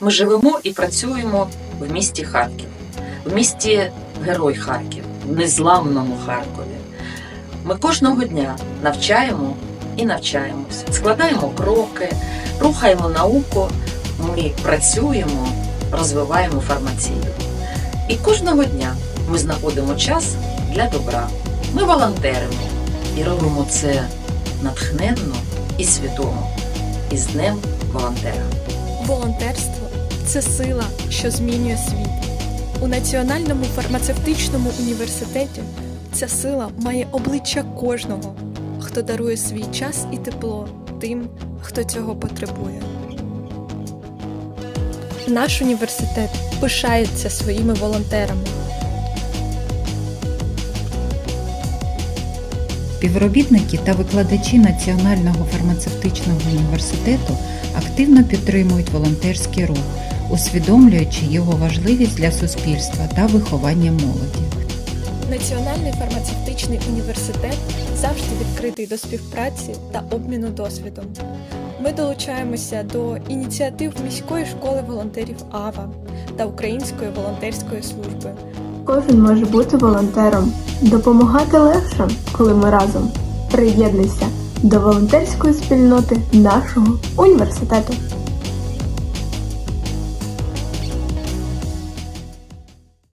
Ми живемо і працюємо в місті Харків, в місті Герой Харків, в незламному Харкові. Ми кожного дня навчаємо і навчаємося, складаємо кроки, рухаємо науку, ми працюємо, розвиваємо фармацію. І кожного дня ми знаходимо час для добра. Ми волонтеримо і робимо це натхненно і свідомо. І з Днем волонтера. Волонтерство це сила, що змінює світ. У Національному фармацевтичному університеті ця сила має обличчя кожного, хто дарує свій час і тепло тим, хто цього потребує. Наш університет пишається своїми волонтерами. Співробітники та викладачі Національного фармацевтичного університету активно підтримують волонтерський рух, усвідомлюючи його важливість для суспільства та виховання молоді. Національний фармацевтичний університет завжди відкритий до співпраці та обміну досвідом. Ми долучаємося до ініціатив міської школи волонтерів АВА та Української волонтерської служби. Кожен може бути волонтером. Допомагати легше, коли ми разом. Приєднуйся до волонтерської спільноти нашого університету.